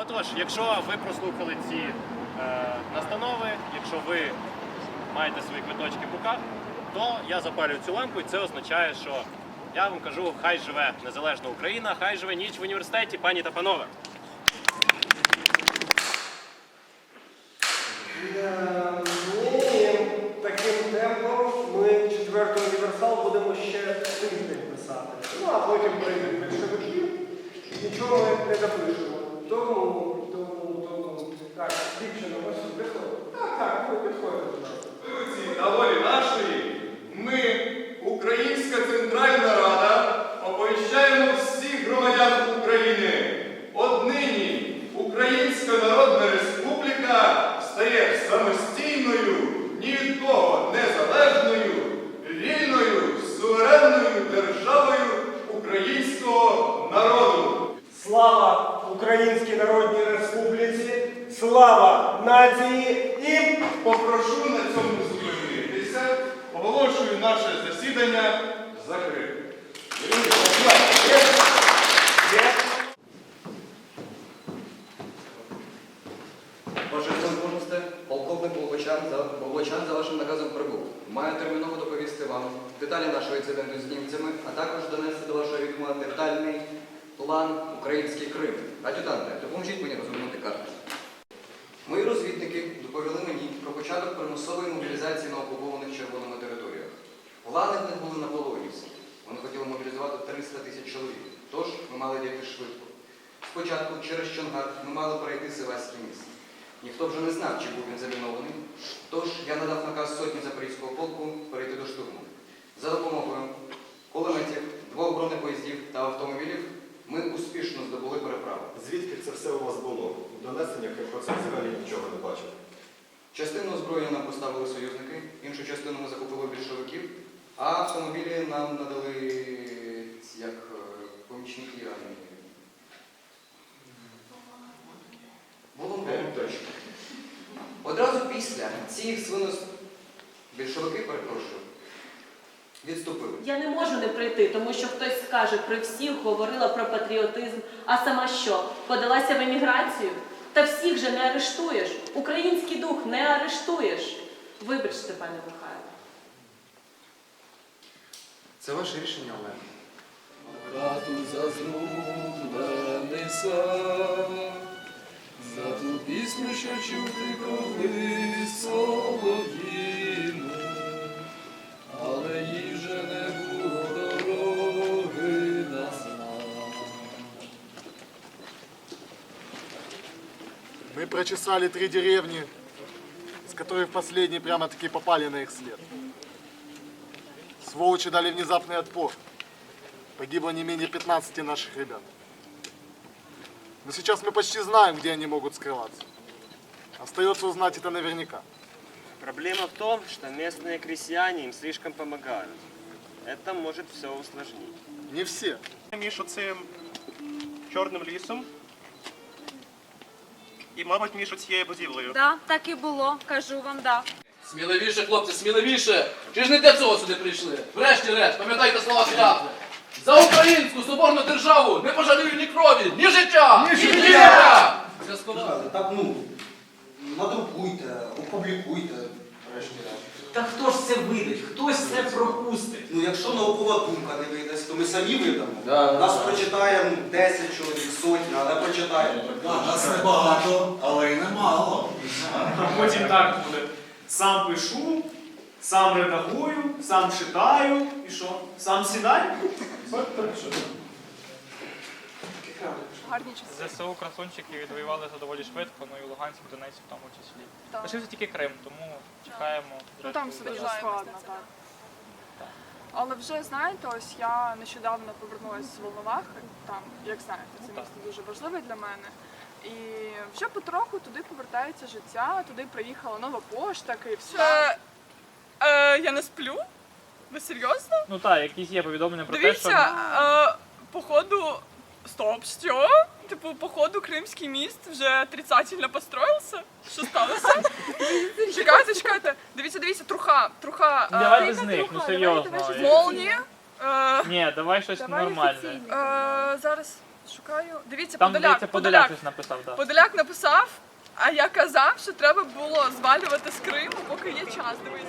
Отож, якщо ви прослухали ці е, настанови, якщо ви маєте свої квиточки в руках, то я запалюю цю лампу, і це означає, що я вам кажу, хай живе незалежна Україна, хай живе ніч в університеті, пані та панове. Е, таким темпом ми четвертий універсал будемо ще тиждень писати. Ну, а потім прийдуть більшовики, нічого не запишемо. Тому, тому, Українській Народній Республіці, слава нації і Попрошу на цьому зупинитися. Оголошую наше засідання закритим. Ваше Високорносте, полковник Болбочан за, вашим наказом прибув. Маю терміново доповісти вам деталі нашого інциденту з німцями, а також донести до вашого відома детальний план Український Крим. Ад'ютанте, допоможіть мені розгорнути карту. Мої розвідники доповіли мені про початок примусової мобілізації на окупованих червоними територіях. Плани в були наполовинівські. Вони хотіли мобілізувати 300 тисяч чоловік. Тож ми мали діяти швидко. Спочатку через Чонгар ми мали перейти Сиваський міст. Ніхто вже не знав, чи був він замінований. Тож я надав наказ сотні Запорізького полку перейти до штурму. За допомогою кулеметів, двох бронепоїздів та автомобілів ми успішно здобули переправу. Звідки це все у вас було? Донесення я про це взагалі нічого не бачив. Частину озброєння нам поставили союзники, іншу частину ми захопили більшовиків, а автомобілі нам надали як е, помічники армії. Волонтери, точно. Одразу після цих свинос... більшовики, перепрошую, відступили. Я не можу не прийти, тому що хтось скаже, при всіх говорила про патріотизм, а сама що, подалася в еміграцію? Та всіх же не арештуєш. Український дух не арештуєш. Вибачте, пане Михайло. Це ваше рішення, Олена. Брату зазрубаний сам, за ту пісню, що чув ти Мы прочесали три деревни, с которых последние прямо-таки попали на их след. Сволочи дали внезапный отпор. Погибло не менее 15 наших ребят. Но сейчас мы почти знаем, где они могут скрываться. Остается узнать это наверняка. Проблема в том, что местные крестьяне им слишком помогают. Это может все усложнить. Не все. Між оцим чорним лісом і, мабуть, між цією будівлею. Да, так і було, кажу вам, да. Сміливіше, хлопці, сміливіше! Чи ж не для цього сюди прийшли? Врешті-решт, пам'ятайте слова клятви. За українську соборну державу не пожалію ні крові, ні життя! Ні життя! Зв'язкова. Так, ну, надрукуйте, опублікуйте. Та хто ж це видить? Хтось це пропустить. Ну, якщо наукова думка не вийде, то ми самі видамо. Да, да, Нас да. прочитає ну, 10 чоловік, сотня, але прочитає. Нас небагато, але й немало. А потім так буде. Сам пишу, сам редагую, сам читаю і що? Сам сідаю? Гарні часи. ЗСУ красунчики відвоювали за доволі швидко, ну і Луганськ, Донецьк в тому числі. Так. Лишився тільки Крим, тому чекаємо. Ну там все дуже складно, так. Але вже знаєте, ось я нещодавно повернулася з Волновахи, там, як знаєте, це місто дуже важливе для мене. І вже потроху туди повертається життя, туди приїхала нова пошта, Київська. Е, я не сплю? Ви серйозно? Ну так, якісь є повідомлення про те, Дивіться, що е, походу. Стоп, що? Типу, походу, Кримський міст вже отрицательно построївся? Що сталося? чекайте, чекайте. Дивіться, дивіться, труха, труха. Давай без них, ну серйозно. Молнія. Е, Ні, давай щось нормальне. е, зараз шукаю. Дивіться, Там, Подоляк, здається, Подоляк Подоляк. щось написав, так. Подоляк написав, а я казав, що треба було звалювати з Криму, поки є час. Дивись.